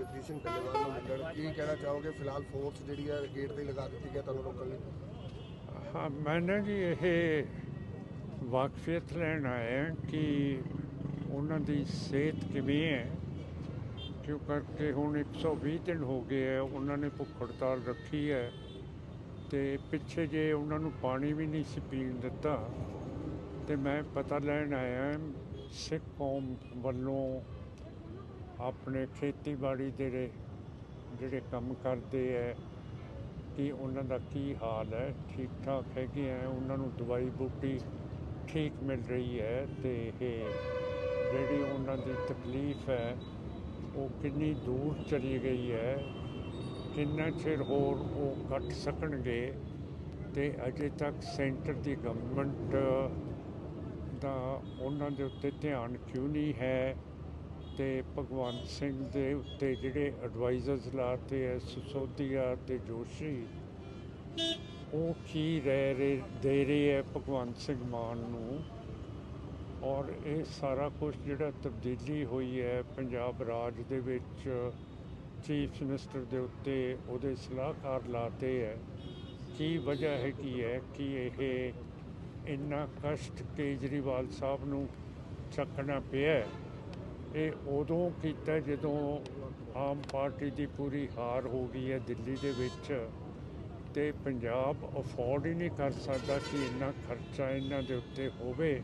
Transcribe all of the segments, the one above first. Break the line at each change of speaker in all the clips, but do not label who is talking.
ਜਗਦੀਸ਼ ਸਿੰਘ ਟੱਲੇਵਾਲ ਨੂੰ ਮਿਲਣ ਕੀ ਕਹਿਣਾ ਚਾਹੋਗੇ? ਫਿਲਹਾਲ ਫੋਰਸ ਜਿਹੜੀ ਹੈ ਗੇਟ ਤੇ ਹੀ ਲਗਾ ਦਿੱਤੀ ਹੈ ਤੁਹਾਨੂੰ ਰੋਕਣ ਲਈ।
ਹਾਂ, ਮੈਂ ਨਾ ਜੀ ਇਹ ਵਾਕਫੀਅਤ ਲੈਣ ਆਇਆ ਕਿ ਉਹਨਾਂ ਦੀ ਸਿਹਤ ਕਿਵੇਂ ਹੈ। ਕਿਉਂ ਕਰਕੇ ਹੁਣ 120 ਦਿਨ ਹੋ ਗਏ ਹੈ ਉਹਨਾਂ ਨੇ ਭੁੱਖ ਹੜਤਾਲ ਰੱਖੀ ਹੈ ਤੇ ਪਿੱਛੇ ਜੇ ਉਹਨਾਂ ਨੂੰ ਪਾਣੀ ਵੀ ਨਹੀਂ ਸੀ ਪੀਣ ਦਿੱਤਾ, ਤੇ ਮੈਂ ਪਤਾ ਲੈਣ ਆਇਆ ਸਿੱਖ ਕੌਮ ਵੱਲੋਂ ਆਪਣੇ ਖੇਤੀਬਾੜੀ ਦੇ ਜਿਹੜੇ- ਕੰਮ ਕਰਦੇ ਹੈ ਕਿ ਉਹਨਾਂ ਦਾ ਕੀ ਹਾਲ ਹੈ ਠੀਕ ਠਾਕ ਹੈਗੇ ਹੈ ਉਹਨਾਂ ਨੂੰ ਦਵਾਈ ਬੂਟੀ ਠੀਕ ਮਿਲ ਰਹੀ ਹੈ ਤੇ ਇਹ ਜਿਹੜੀ ਉਹਨਾਂ ਦੀ ਤਕਲੀਫ ਹੈ ਉਹ ਕਿੰਨੀ ਦੂਰ ਚਲੀ ਗਈ ਹੈ ਕਿੰਨਾ ਚਿਰ ਹੋਰ ਉਹ ਕੱਟ ਸਕਣਗੇ? ਤੇ ਅਜੇ ਤੱਕ ਸੈਂਟਰ ਦੀ ਗਵਰਨਮੈਂਟ ਦਾ ਉਹਨਾਂ ਦੇ ਉੱਤੇ ਧਿਆਨ ਕਿਉਂ ਨਹੀਂ ਹੈ? ਤੇ ਭਗਵੰਤ ਸਿੰਘ ਦੇ ਉੱਤੇ ਜਿਹੜੇ ਐਡਵਾਈਜ਼ਰਸ ਲਾਤੇ ਐ ਸਿਸੋਦੀਆ ਤੇ ਜੋਸ਼ੀ, ਉਹ ਕੀ ਰਹਿ ਰਹੇ ਦੇ ਰਹੇ ਹੈ ਭਗਵੰਤ ਸਿੰਘ ਮਾਨ ਨੂੰ? ਔਰ ਇਹ ਸਾਰਾ ਕੁਝ ਜਿਹੜਾ ਤਬਦੀਲੀ ਹੋਈ ਹੈ ਪੰਜਾਬ ਰਾਜ ਦੇ ਵਿੱਚ ਚੀਫ ਮਿਨਿਸਟਰ ਦੇ ਉੱਤੇ ਉਹਦੇ ਸਲਾਹਕਾਰ ਲਾਤੇ ਹੈ ਕੀ ਵਜ੍ਹਾ ਹੈਗੀ ਹੈ ਕਿ ਇਹ ਇੰਨਾ ਕਸ਼ਟ ਕੇਜਰੀਵਾਲ ਸਾਹਿਬ ਨੂੰ ਚੱਕਣਾ ਪਿਆ ਇਹ ਉਦੋਂ ਕੀਤਾ ਜਦੋਂ ਆਮ ਪਾਰਟੀ ਦੀ ਪੂਰੀ ਹਾਰ ਹੋ ਗਈ ਹੈ ਦਿੱਲੀ ਦੇ ਵਿੱਚ ਤੇ ਪੰਜਾਬ ਅਫੋਰਡ ਹੀ ਨਹੀਂ ਕਰ ਸਕਦਾ ਕਿ ਇੰਨਾ ਖਰਚਾ ਇਹਨਾਂ ਦੇ ਉੱਤੇ ਹੋਵੇ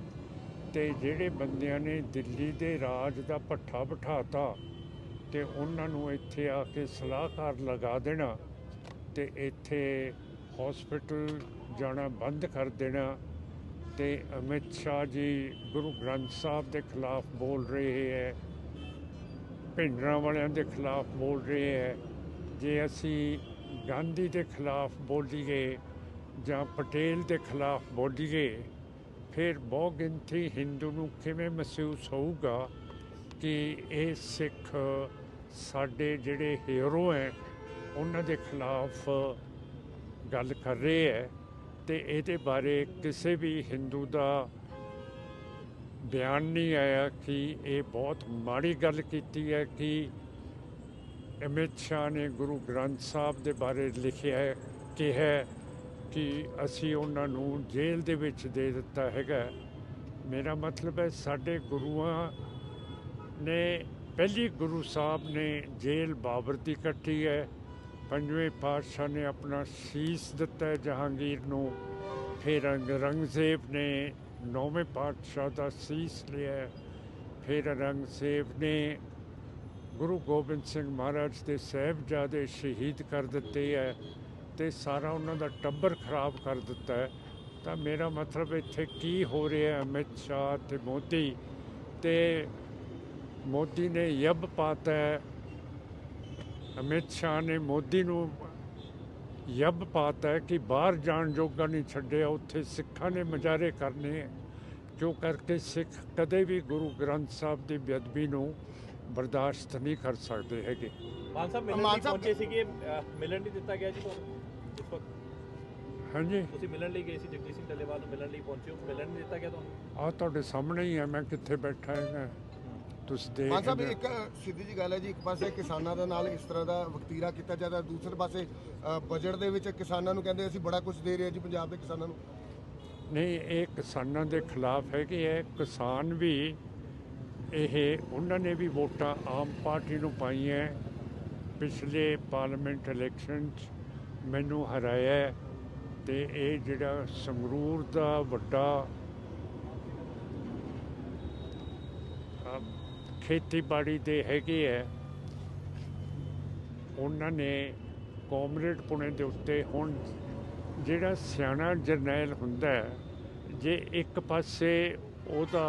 ਤੇ ਜਿਹੜੇ ਬੰਦਿਆਂ ਨੇ ਦਿੱਲੀ ਦੇ ਰਾਜ ਦਾ ਪੱਠਾ ਬਿਠਾਤਾ ਤੇ ਉਹਨਾਂ ਨੂੰ ਇੱਥੇ ਆ ਕੇ ਸਲਾਹਕਾਰ ਲਗਾ ਦੇਣਾ ਤੇ ਇੱਥੇ ਹਸਪੀਟਲ ਜਾਣਾ ਬੰਦ ਕਰ ਦੇਣਾ ਤੇ ਅਮਿਤ ਸ਼ਾਹ ਜੀ ਗੁਰੂ ਗ੍ਰੰਥ ਸਾਹਿਬ ਦੇ ਖਿਲਾਫ ਬੋਲ ਰਹੇ ਹੈ। ਭਿੰਡਰਾਂ ਵਾਲਿਆਂ ਦੇ ਖਿਲਾਫ ਬੋਲ ਰਹੇ ਹੈ। ਜੇ ਅਸੀਂ ਗਾਂਧੀ ਦੇ ਖਿਲਾਫ ਬੋਲੀਏ ਜਾਂ ਪਟੇਲ ਦੇ ਖਿਲਾਫ ਬੋਲੀਏ, ਫਿਰ ਬਹੁ ਗਿਣਤੀ ਹਿੰਦੂ ਨੂੰ ਕਿਵੇਂ ਮਹਿਸੂਸ ਹੋਊਗਾ ਕਿ ਇਹ ਸਿੱਖ ਸਾਡੇ ਜਿਹੜੇ ਹੀਰੋ ਹੈ, ਉਹਨਾਂ ਦੇ ਖਿਲਾਫ ਗੱਲ ਕਰ ਰਹੇ ਹੈ? ਤੇ ਇਹਦੇ ਬਾਰੇ ਕਿਸੇ ਵੀ ਹਿੰਦੂ ਦਾ ਬਿਆਨ ਨਹੀਂ ਆਇਆ ਕਿ ਇਹ ਬਹੁਤ ਮਾੜੀ ਗੱਲ ਕੀਤੀ ਹੈ ਕਿ ਅਮਿਤ ਸ਼ਾਹ ਨੇ ਗੁਰੂ ਗ੍ਰੰਥ ਸਾਹਿਬ ਦੇ ਬਾਰੇ ਲਿਖਿਆ ਹੈ ਕਿ ਹੈ ਕਿ ਅਸੀਂ ਉਹਨਾਂ ਨੂੰ ਜੇਲ੍ਹ ਦੇ ਵਿੱਚ ਦੇ ਦਿੱਤਾ ਹੈਗਾ। ਮੇਰਾ ਮਤਲਬ ਹੈ ਸਾਡੇ ਗੁਰੂਆਂ ਨੇ, ਪਹਿਲੀ ਗੁਰੂ ਸਾਹਿਬ ਨੇ ਜੇਲ੍ਹ ਬਾਬਰ ਦੀ ਕੱਟੀ ਹੈ। ਪੰਜਵੇਂ ਪਾਤਸ਼ਾਹ ਨੇ ਆਪਣਾ ਸੀਸ ਦਿੱਤਾ ਜਹਾਂਗੀਰ ਨੂੰ। ਫਿਰ ਔਰੰਗਜ਼ੇਬ ਨੇ ਨੌਵੇਂ ਪਾਤਸ਼ਾਹ ਦਾ ਸੀਸ ਲਿਆ ਫਿਰ ਔਰੰਗਜ਼ੇਬ ਨੇ ਗੁਰੂ ਗੋਬਿੰਦ ਸਿੰਘ ਮਹਾਰਾਜ ਦੇ ਸਾਹਿਬਜ਼ਾਦੇ ਸ਼ਹੀਦ ਕਰ ਦਿੱਤੇ ਹੈ ਤੇ ਸਾਰਾ ਉਹਨਾਂ ਦਾ ਟੱਬਰ ਖਰਾਬ ਕਰ ਦਿੱਤਾ ਹੈ। ਤਾਂ ਮੇਰਾ ਮਤਲਬ ਇੱਥੇ ਕੀ ਹੋ ਰਿਹਾ ਅਮਿਤ ਸ਼ਾਹ ਤੇ ਮੋਦੀ। ਤੇ ਮੋਦੀ ਨੇ ਯੱਬ ਪਾਤਾ ਅਮਿਤ ਸ਼ਾਹ ਨੇ ਮੋਦੀ ਨੂੰ ਯੱਬ ਪਾਤਾ ਹੈ ਕਿ ਬਾਹਰ ਜਾਣ ਜੋਗਾ ਨਹੀਂ ਛੱਡਿਆ ਉੱਥੇ ਸਿੱਖਾਂ ਨੇ ਮਜਾਰੇ ਕਰਨੇ ਹੈ ਜੋ ਕਰਕੇ ਸਿੱਖ ਕਦੇ ਵੀ ਗੁਰੂ ਗ੍ਰੰਥ ਸਾਹਿਬ ਦੀ ਬੇਅਦਬੀ ਨੂੰ ਬਰਦਾਸ਼ਤ ਨਹੀਂ ਕਰ ਸਕਦੇ ਹੈਗੇ।
ਮਾਨ ਸਾਹਿਬ ਮਿਲਣ
ਮਾਨ
ਲਈ
ਸਾਹਿਬ-
ਪਹੁੰਚੇ ਸੀਗੇ ਅਹ, ਮਿਲਣ ਨਹੀਂ ਦਿੱਤਾ ਗਿਆ ਜੀ ਤੁਹਾਨੂੰ? ਇਸ ਵਕਤ
ਹਾਂਜੀ।
ਤੁਸੀਂ ਮਿਲਣ ਲਈ ਗਏ ਸੀ ਜਗਦੀਸ਼ ਸਿੰਘ ਟੱਲੇਵਾਲ ਨੂੰ ਮਿਲਣ ਲਈ ਪਹੁੰਚੇ ਹੋ ਮਿਲਣ ਨਹੀਂ ਦਿੱਤਾ ਗਿਆ ਤੁਹਾਨੂੰ?
ਆਹ ਤੁਹਾਡੇ ਸਾਹਮਣੇ ਹੀ ਹੈ ਮੈਂ ਕਿੱਥੇ ਬੈਠਾ ਹੈਗਾ। ਤੁਸੀਂ ਦੇਖ
ਮਾਨ ਸਾਹਿਬ ਇੱਕ ਸਿੱਧੀ ਜੀ ਗੱਲ ਹੈ ਜੀ ਇੱਕ ਪਾਸੇ ਕਿਸਾਨਾਂ ਦੇ ਨਾਲ ਇਸ ਤਰ੍ਹਾਂ ਦਾ ਵਕਤੀਰਾ ਕੀਤਾ ਜਾਂਦਾ ਦੂਸਰੇ ਪਾਸੇ ਬਜਟ ਦੇ ਵਿੱਚ ਕਿਸਾਨਾਂ ਨੂੰ ਕਹਿੰਦੇ ਅਸੀਂ ਬੜਾ ਕੁਝ ਦੇ ਰਹੇ ਜੀ ਪੰਜਾਬ ਦੇ ਕਿਸਾਨਾਂ ਨੂੰ।
ਨਹੀਂ ਇਹ ਕਿਸਾਨਾਂ ਦੇ ਖਿਲਾਫ ਹੈ ਕਿ ਇਹ ਕਿਸਾਨ ਵੀ ਇਹ ਉਹਨਾਂ ਨੇ ਵੀ ਵੋਟਾਂ ਆਮ ਪਾਰਟੀ ਨੂੰ ਪਾਈਆਂ। ਪਿਛਲੇ ਪਾਰਲੀਮੈਂਟ ਇਲੈਕਸ਼ਨ 'ਚ ਮੈਨੂੰ ਹਰਾਇਆ ਤੇ ਇਹ ਜਿਹੜਾ ਸੰਗਰੂਰ ਦਾ ਵੱਡਾ ਖੇਤੀਬਾੜੀ ਦੇ ਹੈਗੇ ਹੈ ਉਹਨਾਂ ਨੇ ਕਾਮਰੇਡ ਪੁਣੇ ਦੇ ਉੱਤੇ ਹੁਣ ਜਿਹੜਾ ਸਿਆਣਾ ਜਰਨੈਲ ਹੁੰਦਾ ਜੇ ਇੱਕ ਪਾਸੇ ਉਹਦਾ